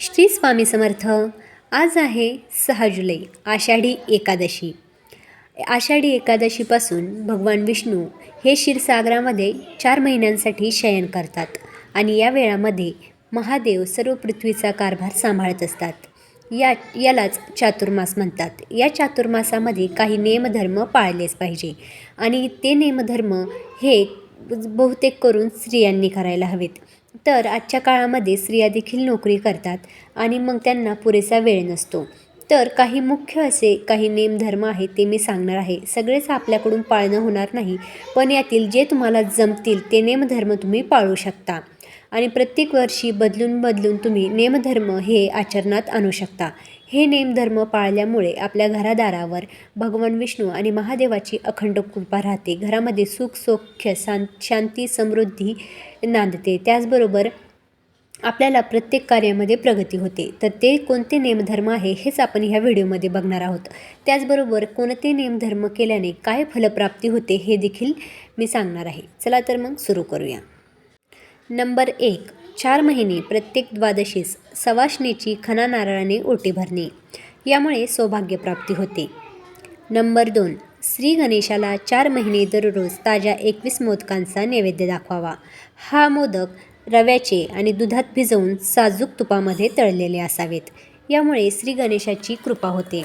श्री स्वामी समर्थ. आज आहे सहा जुलै आषाढी एकादशी. आषाढी एकादशीपासून भगवान विष्णू हे क्षीरसागरामध्ये चार महिन्यांसाठी शयन करतात आणि या वेळामध्ये महादेव सर्व पृथ्वीचा कारभार सांभाळत असतात. या यालाच चातुर्मास म्हणतात. या चातुर्मासामध्ये काही नेमधर्म पाळलेच पाहिजे आणि ते नियमधर्म हे बहुतेक करून स्त्रियांनी करायला हवेत. तर आजच्या काळामध्ये स्त्रिया देखील नोकरी करतात आणि मग त्यांना पुरेसा वेळ नसतो. तर काही मुख्य असे काही नेमधर्म आहेत ते मी सांगणार आहे. सगळेच आपल्याकडून पाळणं होणार नाही पण यातील जे तुम्हाला जमतील ते नेमधर्म तुम्ही पाळू शकता. आणि प्रत्येक वर्षी बदलून बदलून तुम्ही नेमधर्म हे आचरणात आणू शकता. हे नेमधर्म पाळल्यामुळे आपल्या घरादारावर भगवान विष्णू आणि महादेवाची अखंड कृपा राहते. घरामध्ये सुख सौख्य शां शांती समृद्धी नांदते. त्याचबरोबर आपल्याला प्रत्येक कार्यामध्ये प्रगती होते. तर ते कोणते नेमधर्म आहे हेच आपण ह्या व्हिडिओमध्ये बघणार आहोत. त्याचबरोबर कोणते नेमधर्म केल्याने काय फलप्राप्ती होते हे देखील मी सांगणार आहे. चला तर मग सुरू करूया. नंबर एक चार महिने प्रत्येक द्वादशीस सवाशणीची खना नारळाने ओटी भरणे. यामुळे सौभाग्यप्राप्ती होते. नंबर दोन श्री गणेशाला चार महिने दररोज ताज्या एकवीस मोदकांचा नैवेद्य दाखवावा. हा मोदक रव्याचे आणि दुधात भिजवून साजूक तुपामध्ये तळलेले असावेत. यामुळे श्री गणेशाची कृपा होते.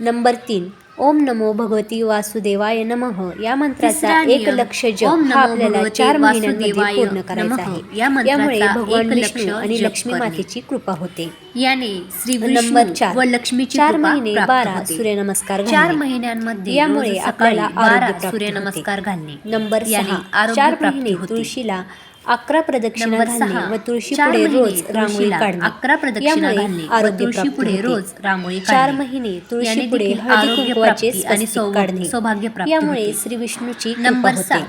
नंबर तीन ओम नमो भगवती वासुदेवाय नमः या मंत्राचा एक. लक्ष जप हा आपल्याला चार महिन्यांमध्ये पूर्ण करायचा आहे यामुळे भगवान विष्णू आणि लक्ष्मी. मातेची कृपा होते याने श्री नंबर चार व लक्ष्मीची चार महिने बारा. सूर्यनमस्कार चार. महिन्यांमध्ये यामुळे आपल्याला बारा सूर्यनमस्कार. घालणे नंबर सहा चार महिने. तुळशीला अकरा प्रदक्षिणा घालणे सहा. व तुळशी चार पुढे रोज रांगोळी काढणे. अकरा प्रदक्षिणा घालणे आरोग्य तुळशी पुढे. रोज रांगोळी चार. महिने तुळशी पुढे हळदी कुंकवाचे आणि काढणे. सौभाग्य प्राप्ती यामुळे. श्री विष्णूची नंबर सात.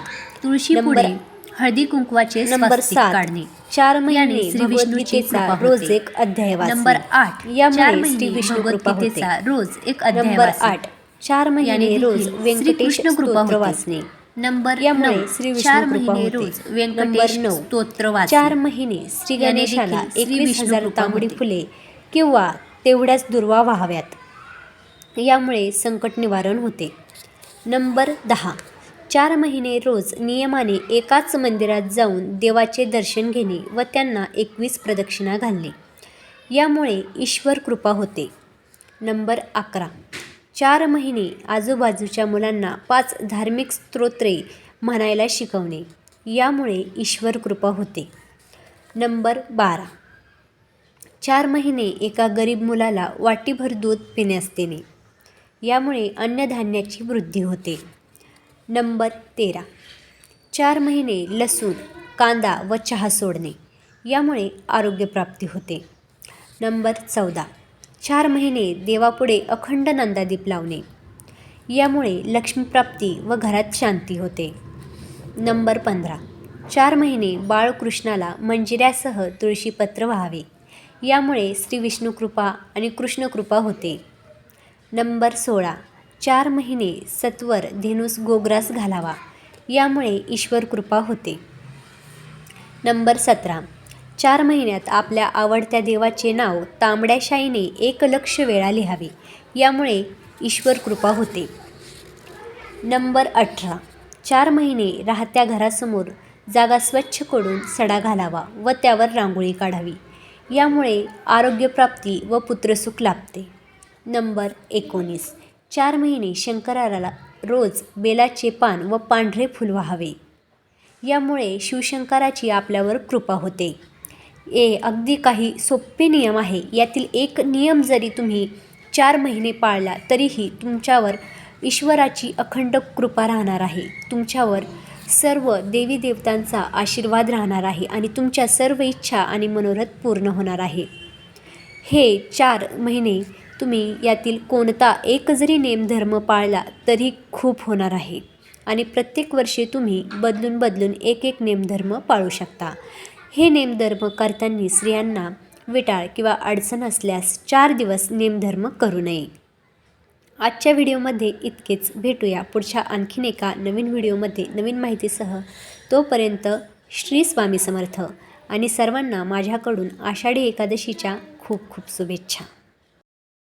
तुळशी पुढे हळदी कुंकवाचे नंबर सात. काढणे. चार महिने श्री कृपा रोज. एक अध्याय नंबर आठ. चार यामुळे श्री महिने विष्णू भगवद्गीतेचा रोज एक अध्याय नंबर. आठ. चार महिने रोज श्री व्यंकटेश कृष्ण कृपा. वाचणे. नंबर यामुळे श्री विष्णू चार कृपा महिने. रोज व्यंकटेश स्तोत्र. चार महिने श्री गणेशाला एकवीस हजार तांबडी. फुले किंवा तेवढ्याच दुर्वा व्हाव्यात यामुळे संकट निवारण होते नंबर दहा चार महिने रोज नियमाने एकाच मंदिरात जाऊन देवाचे दर्शन घेणे व त्यांना एकवीस प्रदक्षिणा घालणे यामुळे ईश्वर कृपा होते नंबर अकरा चार महिने आजूबाजूच्या मुलांना पाच धार्मिक स्तोत्रे म्हणायला शिकवणे. यामुळे ईश्वर कृपा होते. नंबर बारा. चार महिने एका गरीब मुलाला वाटीभर दूध पिण्यास देणे. यामुळे अन्नधान्याची वृद्धी होते. नंबर तेरा. चार महिने लसूण कांदा व चहा सोडणे. यामुळे आरोग्यप्राप्ती होते. नंबर चौदा. चार महिने देवापुढे अखंड नंदादीप लावणे. यामुळे लक्ष्मीप्राप्ती व घरात शांती होते. नंबर पंधरा. चार महिने बाळकृष्णाला मंजिऱ्यासह तुळशीपत्र व्हावे. यामुळे श्री विष्णुकृपा आणि कृष्णकृपा होते. नंबर सोळा. चार महिने सत्वर धेनुस गोग्रास घालावा. यामुळे ईश्वर कृपा होते. नंबर सतरा. चार महिन्यात आपल्या आवडत्या देवाचे नाव तांबड्या शाईने एक लक्ष वेळा लिहावे. यामुळे ईश्वर कृपा होते. नंबर अठरा. चार महिने राहत्या घरासमोर जागा स्वच्छ करून सडा घालावा व त्यावर रांगोळी काढावी. यामुळे आरोग्यप्राप्ती व पुत्रसुख लाभते. नंबर एकोणीस. चार महिने शंकराला रोज बेलाचे पान व पांढरे फुल व्हावे. यामुळे शिवशंकराची आपल्यावर कृपा होते. ए अगदी काही सोपे नियम आहे. यातील एक नियम जरी तुम्ही चार महिने पाळला तरीही तुमच्यावर ईश्वराची अखंड कृपा राहणार आहे. तुमच्यावर सर्व देवी देवतांचा आशीर्वाद राहणार आहे आणि तुमच्या सर्व इच्छा आणि मनोरथ पूर्ण होणार आहे. हे चार महिने तुम्ही यातील कोणता एक जरी नेमधर्म पाळला तरी खूप होणार आहे. आणि प्रत्येक वर्षी तुम्ही बदलून बदलून एक एक नेमधर्म पाळू शकता. हे नेमधर्म करताना स्त्रियांना विटाळ किंवा अडचण असल्यास चार दिवस नेमधर्म करू नये. आजच्या व्हिडिओमध्ये इतकेच. भेटूया पुढच्या आणखीन एका नवीन व्हिडिओमध्ये. नवीन माहितीसह तोपर्यंत श्री स्वामी समर्थ आणि सर्वांना माझ्याकडून आषाढी एकादशीच्या खूप खूप शुभेच्छा.